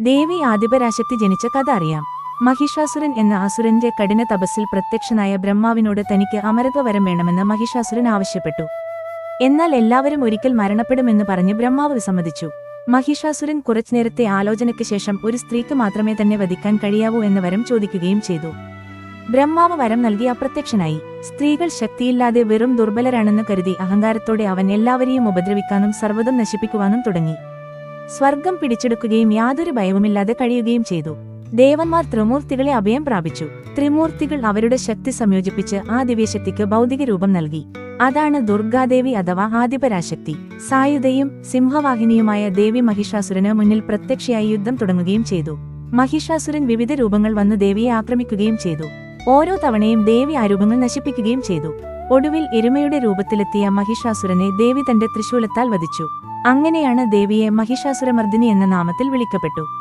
ദേവി ആദിപരാശക്തി ജനിച്ച കഥ അറിയാം. മഹിഷാസുരൻ എന്ന അസുരന്റെ കഠിന തപസ്സിൽ പ്രത്യക്ഷനായ ബ്രഹ്മാവിനോട് തനിക്ക് അമരത്വവരം വേണമെന്ന് മഹിഷാസുരൻ ആവശ്യപ്പെട്ടു. എന്നാൽ എല്ലാവരും ഒരിക്കൽ മരണപ്പെടുമെന്ന് പറഞ്ഞ് ബ്രഹ്മാവ് വിസമ്മതിച്ചു. മഹിഷാസുരൻ കുറച്ചുനേരത്തെ ആലോചനയ്ക്ക് ശേഷം ഒരു സ്ത്രീക്ക് മാത്രമേ തന്നെ വധിക്കാൻ കഴിയാവൂ എന്ന് വരം ചോദിക്കുകയും ചെയ്തു. ബ്രഹ്മാവ് വരം നൽകി അപ്രത്യക്ഷനായി. സ്ത്രീകൾ ശക്തിയില്ലാതെ വെറും ദുർബലരാണെന്ന് കരുതി അഹങ്കാരത്തോടെ അവൻ എല്ലാവരെയും ഉപദ്രവിക്കാനും സർവതും നശിപ്പിക്കുവാനും തുടങ്ങി. സ്വർഗം പിടിച്ചെടുക്കുകയും യാതൊരു ഭയവുമില്ലാതെ കഴിയുകയും ചെയ്തു. ദേവന്മാർ ത്രിമൂർത്തികളെ അഭയം പ്രാപിച്ചു. ത്രിമൂർത്തികൾ അവരുടെ ശക്തി സംയോജിപ്പിച്ച് ആ ദിവ്യശക്തിക്ക് ഭൗതിക രൂപം നൽകി. അതാണ് ദുർഗാദേവി അഥവാ ആദിപരാശക്തി. സായുധയും സിംഹവാഹിനിയുമായ ദേവി മഹിഷാസുരന് മുന്നിൽ പ്രത്യക്ഷയായി യുദ്ധം തുടങ്ങുകയും ചെയ്തു. മഹിഷാസുരൻ വിവിധ രൂപങ്ങൾ വന്ന് ദേവിയെ ആക്രമിക്കുകയും ചെയ്തു. ഓരോ തവണയും ദേവി ആ രൂപങ്ങൾ നശിപ്പിക്കുകയും ചെയ്തു. ഒടുവിൽ എരുമയുടെ രൂപത്തിലെത്തിയ മഹിഷാസുരനെ ദേവി തന്റെ തൃശൂലത്താൽ വധിച്ചു. അങ്ങനെയാണ് ദേവിയെ മഹിഷാസുരമർദ്ദിനി എന്ന നാമത്തിൽ വിളിക്കപ്പെട്ടു.